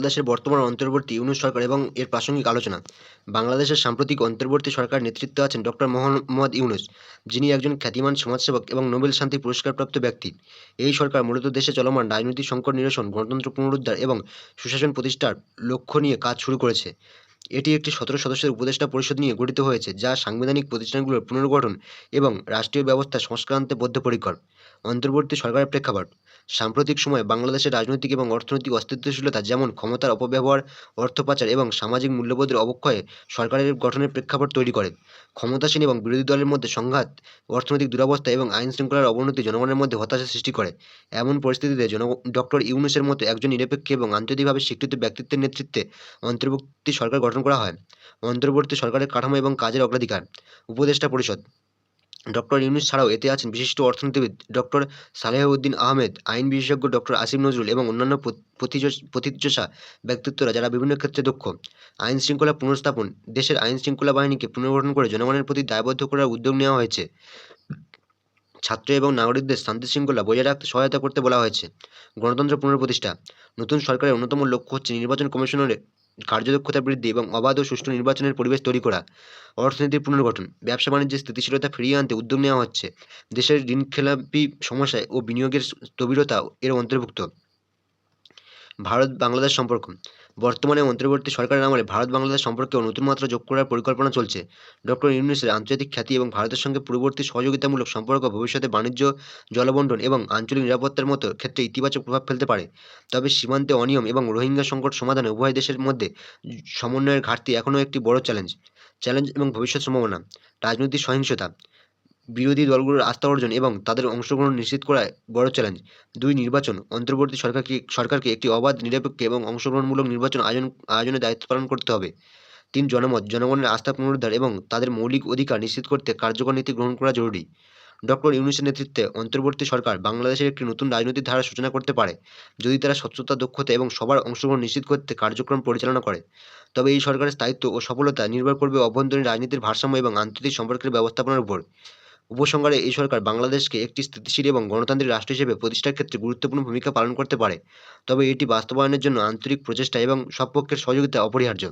বাংলাদেশের বর্তমান অন্তর্বর্তী ইউনূস সরকার এবং এর প্রাসঙ্গিক আলোচনা। বাংলাদেশের সাম্প্রতিক অন্তর্বর্তী সরকার নেতৃত্বে আছেন ডক্টর মোহাম্মদ ইউনুস, যিনি একজন খ্যাতিমান সমাজসেবক এবং নোবেল শান্তি পুরস্কারপ্রাপ্ত ব্যক্তি। এই সরকার মূলত দেশে চলমান রাজনৈতিক সংকট নিরসন, গণতন্ত্র পুনরুদ্ধার এবং সুশাসন প্রতিষ্ঠার লক্ষ্য নিয়ে কাজ শুরু করেছে। এটি একটি সতেরো সদস্যের উপদেষ্টা পরিষদ নিয়ে গঠিত হয়েছে, যা সাংবিধানিক প্রতিষ্ঠানগুলোর পুনর্গঠন এবং রাষ্ট্রীয় ব্যবস্থা সংস্কারান্তে বদ্ধপরিকর। অন্তর্বর্তী সরকারের প্রেক্ষাপট সাম্প্রতিক সময়ে বাংলাদেশের রাজনৈতিক এবং অর্থনৈতিক অস্তিত্বশীলতা যেমন ক্ষমতার অপব্যবহার অর্থ পাচার এবং সামাজিক মূল্যবোধের অবক্ষয়ে সরকারের গঠনের প্রেক্ষাপট তৈরি করে। ক্ষমতাসীন এবং বিরোধী দলের মধ্যে সংঘাত, অর্থনৈতিক দুরবস্থা এবং আইন শৃঙ্খলার অবনতি জনগণের মধ্যে হতাশা সৃষ্টি করে। এমন পরিস্থিতিতে জন, ডক্টর ইউনুসের মতো একজন নিরপেক্ষ এবং আন্তর্জাতিকভাবে স্বীকৃত ব্যক্তিত্বের নেতৃত্বে অন্তর্বর্তী সরকার গঠন করা হয়। অন্তর্বর্তী সরকারের কাঠামো এবং কাজের অগ্রাধিকার। উপদেষ্টা পরিষদ ডক্টর ইউনুস ছাড়াও এতে আছেন বিশিষ্ট অর্থনীতিবিদ ডক্টর সালেহউদ্দিন আহমেদ, আইন বিশেষজ্ঞ ডক্টর আসিফ নজরুল এবং অন্যান্য প্রথিতযশা ব্যক্তিত্বরা যারা বিভিন্ন ক্ষেত্রে দক্ষ। আইন শৃঙ্খলা পুনর্স্থাপন, দেশের আইন শৃঙ্খলা বাহিনীকে পুনর্গঠন করে জনগণের প্রতি দায়বদ্ধ করার উদ্যোগ নেওয়া হয়েছে। ছাত্র এবং নাগরিকদের শান্তি শৃঙ্খলা বজায় রাখতে সহায়তা করতে বলা হয়েছে। গণতন্ত্র পুনঃপ্রতিষ্ঠা, নতুন সরকারের অন্যতম লক্ষ্য হচ্ছে নির্বাচন কমিশনের কার্যদক্ষতা বৃদ্ধি এবং অবাধ ও সুষ্ঠু নির্বাচনের পরিবেশ তৈরি করা, অর্থনীতির পুনর্গঠন, ব্যবসা বাণিজ্যের স্থিতিশীলতা ফিরিয়ে আনতে উদ্যোগ নেওয়া হচ্ছে, দেশের ঋণখেলাপি সমস্যায় ও বিনিয়োগের স্থবিরতা এর অন্তর্ভুক্ত। ভারত বাংলাদেশ সম্পর্ক বর্তমানে অন্তর্বর্তী সরকারের আমলে ভারত বাংলাদেশ সম্পর্কেও নতুন মাত্রা যোগ করার পরিকল্পনা চলছে। ডক্টর ইউনুসের আন্তর্জাতিক খ্যাতি এবং ভারতের সঙ্গে পূর্ববর্তী সহযোগিতামূলক সম্পর্ক ভবিষ্যতে বাণিজ্য জলবন্টন এবং আঞ্চলিক নিরাপত্তার মতো ক্ষেত্রে ইতিবাচক প্রভাব ফেলতে পারে। তবে সীমান্তে অনিয়ম এবং রোহিঙ্গা সংকট সমাধানে উভয় দেশের মধ্যে সমন্বয়ের ঘাটতি এখনও একটি বড় চ্যালেঞ্জ। চ্যালেঞ্জ এবং ভবিষ্যৎ সম্ভাবনা। রাজনৈতিক সহিংসতা। বিরোধী দলগুলোর আস্থা অর্জন এবং তাদের অংশগ্রহণ নিশ্চিত করায় বড় চ্যালেঞ্জ দুই নির্বাচন, অন্তর্বর্তী সরকারকে সরকারকে একটি অবাধ, নিরপেক্ষ এবং অংশগ্রহণমূলক নির্বাচন আয়োজন, আয়োজনে দায়িত্ব পালন করতে হবে। তিন, জনমত, জনগণের আস্থা পুনরুদ্ধার এবং তাদের মৌলিক অধিকার নিশ্চিত করতে কার্যকর নীতি গ্রহণ করা জরুরি। ডক্টর ইউনুসের নেতৃত্বে অন্তর্বর্তী সরকার বাংলাদেশের একটি নতুন রাজনৈতিক ধারা সূচনা করতে পারে, যদি তারা স্বচ্ছতা, দক্ষতা এবং সবার অংশগ্রহণ নিশ্চিত করতে কার্যক্রম পরিচালনা করে। তবে এই সরকারের স্থায়িত্ব ও সফলতা নির্ভর করবে অভ্যন্তরীণ রাজনীতির ভারসাম্য এবং আন্তর্জাতিক সম্পর্কের ব্যবস্থাপনার উপর। উপসংহারে এই সরকার বাংলাদেশকে একটি স্থিতিশীল এবং গণতান্ত্রিক রাষ্ট্র হিসেবে প্রতিষ্ঠার ক্ষেত্রে গুরুত্বপূর্ণ ভূমিকা পালন করতে পারে। তবে এটি বাস্তবায়নের জন্য আন্তরিক প্রচেষ্টা এবং সব পক্ষের সহযোগিতা অপরিহার্য।